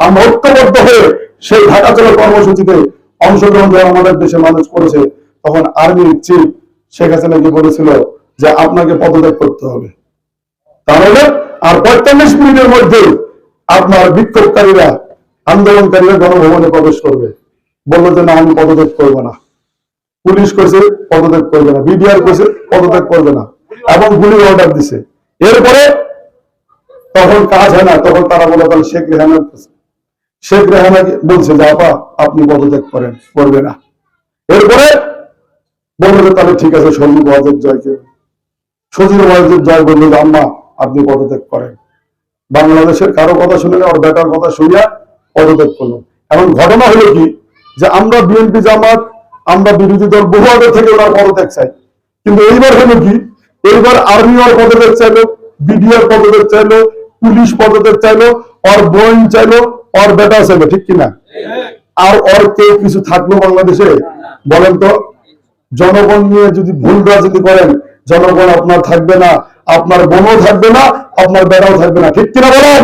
আমরা ঐক্যবদ্ধ হয়ে সেই ঢাকা চলো কর্মসূচিতে অংশগ্রহণ যখন আমাদের দেশে মানুষ করেছে, তখন আর্মির চিফ শেখ হাসিনাকে বলেছিল যে আপনাকে পদত্যাগ করতে হবে। তাহলে আর পঁয়তাল্লিশ মিনিটের মধ্যে আপনার বিক্ষোভকারীরা, আন্দোলনকারীরা গণভবনে প্রবেশ করবে। বলল যে না, আমি পদত্যাগ করব না। পুলিশ কইছে, পদত্যাগ করবে না। বিডিআর কইছে, পদত্যাগ করবে না। এবং গুলি অর্ডার দিছে। এরপরে তখন কাজ হয় না, তখন তারা বলে তাহলে শেখ রেহানার শেখ রেহানা বলছে যে, আপা, আপনি পদত্যাগ করেন, করবে না। এরপরে বলল তাহলে ঠিক আছে, সন্দীপ ওয়াজের জয়কে সজিব ওয়াজের জয় বলল আম্মা, আপনি পদত্যাগ করেন। বাংলাদেশের কারও কথা শুনে না, ওর বেটার কথা শুনিয়া পদত্যাগ করল। এখন ঘটনা হলো কি যে, আমরা বিএনপি জামাত, আমরা বিরোধী দল বহু আগে থেকে ওরা পদত্যাগ চাই। কিন্তু এইবার হলো কি, এইবার আর্মি ওর পদত্যাগ চাইলো, বিডিআর পদত্যাগ চাইলো, পুলিশ পদত্যাগ চাইলো, ওর বোন চাইলো ওর বেটা আছে ঠিক কিনা? আর ওর কেউ কিছু থাকল বাংলাদেশে? বলেন তো, জনগণ নিয়ে যদি ভুল রাজনীতি করেন, জনগণ আপনার থাকবে না, আপনার বোনও থাকবে না, আপনার বেড়াও থাকবে না, ঠিক কিনা বলেন?